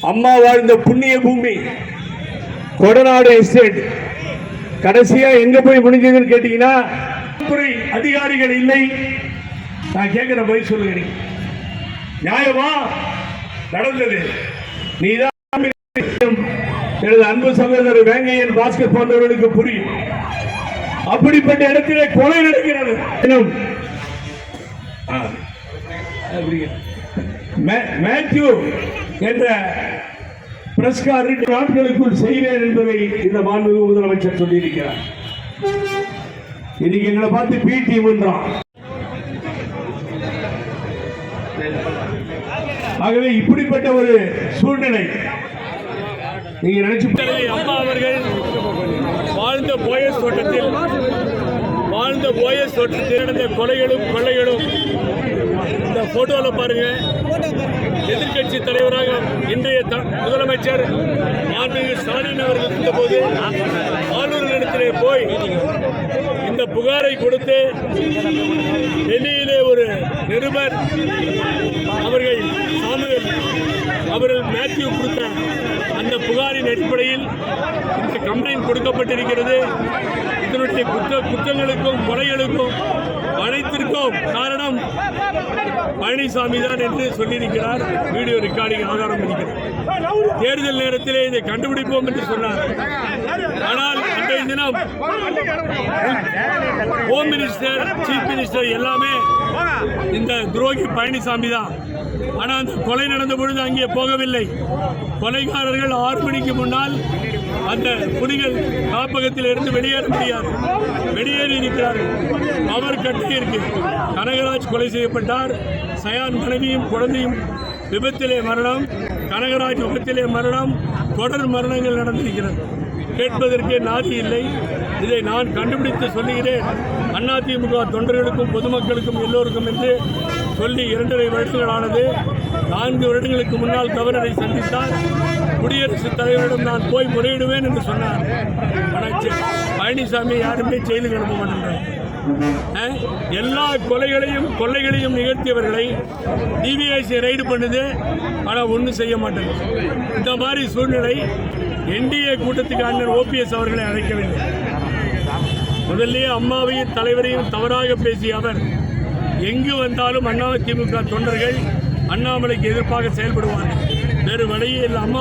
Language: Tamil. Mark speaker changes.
Speaker 1: அம்மா வாழ்ந்த புண்ணிய பூமி கொடநாடு எஸ்டேட் கடைசியா எங்க போய் முடிஞ்சதுன்னு கேட்டீங்கன்னா அதிகாரிகள் இல்லை. நான் கேட்கிற பதில் சொல்லுங்க நீ. நியாயமா? நடந்தது. நீதான் எனது அன்பு சகோதரர் வேங்கையன் பாஸ்கர் போன்றவர்களுக்கு புரியும். அப்படிப்பட்ட இடத்திலே கொலை நடக்கிறது. ஆ, அப்படிங்க. மே- மேத்யூ என்ற பிரஸ்கார் இரண்டு நாட்களுக்குள் செய்வேன் என்பதை இந்த மாண்புமிகு முதலமைச்சர் சொல்லியிருக்கிறார். இன்னைக்கு எங்களை பார்த்து பி டீம்ன்றான் ஆகவே இப்படிப்பட்ட ஒரு சூழ்நிலை நீங்க நினைச்சு
Speaker 2: அம்மா அவர்கள் வாழ்ந்த போயஸ் தோட்டத்தில் ஓஎஸ் போயஸ் நடந்த கொலைகளும் கொள்ளைகளும். இந்த போட்டோவில் பாருங்க. எதிர்க்கட்சி தலைவராக இன்றைய த- முதலமைச்சர் மாண்புமிகு ஸ்டாலின் அவர்கள் இருந்தபோது ஆளுநரிடத்திலே போய் இந்த புகாரை கொடுத்து டெல்லியிலே ஒரு நிருபர் அவர்கள் சாமுவேல் அவர்கள் மேத்யூ கொடுத்த அந்த புகாரின் அடிப்படையில் இந்த கம்ப்ளைண்ட் கொடுக்கப்பட்டிருக்கிறது. இதனுடைய குற்ற குற்றங்களுக்கும் கொலைகளுக்கும் அனைத்திற்கும் காரணம் பழனிசாமி தான் என்று சொல்லியிருக்கிறார். வீடியோ ரெக்கார்டிங் ஆதாரம் இருக்கிறது. தேர்தல் நேரத்திலே இதை கண்டுபிடிப்போம் என்று சொன்னார். ஆனால் அன்றைய தினம் ஹோம் மினிஸ்டர் சீஃப் மினிஸ்டர் எல்லாமே இந்த துரோகி பழனிசாமி தான். ஆனால் அந்த கொலை நடந்த பொழுது அங்கே போகவில்லை. கொலைகாரர்கள் ஆறு மணிக்கு முன்னால் அந்த புலிகள் காப்பகத்தில் இருந்து வெளியேற முடியாது. வெளியேறி இருக்கிறார்கள் அவர் கட்டியிருக்கு. கனகராஜ் கொலை செய்யப்பட்டார். சயான் மனைவியும் குழந்தையும் விபத்திலே மரணம். கனகராஜ் விபத்திலே மரணம். தொடர் மரணங்கள் நடந்திருக்கிறது. கேட்பதற்கே நாதி இல்லை. இதை நான் கண்டுபிடித்து சொல்லுகிறேன். அதிமுக தொண்டர்களுக்கும் பொதுமக்களுக்கும் எல்லோருக்கும் என்று சொல்லி இரண்டரை வருடங்களானது நான்கு வருடங்களுக்கு முன்னால் கவர்னரை சந்தித்தார். குடியரசுத் தலைவரிடம் நான் போய் முறையிடுவேன் என்று சொன்னார். ஆனால் பழனிசாமி யாருமே செய்து அனுப்ப மாட்டேன் எல்லா கொலைகளையும் கொள்ளைகளையும் நிகழ்த்தியவர்களை டிவிஐசி ரைடு பண்ணுது. ஆனால் ஒன்றும் செய்ய மாட்டேங்குது இந்த மாதிரி சூழ்நிலை என்டிஏ கூட்டத்துக்கு அண்ணன் ஓபிஎஸ் அவர்களை அழைக்கவில்லை. முதல்லயே அம்மாவையும் தலைவரையும் தவறாக பேசிய அவர் எங்கு வந்தாலும் அண்ணா திமுக தொண்டர்கள் அண்ணாமலைக்கு எதிர்ப்பாக செயல்படுவார்கள். வேறு வழியே இல்லாமல்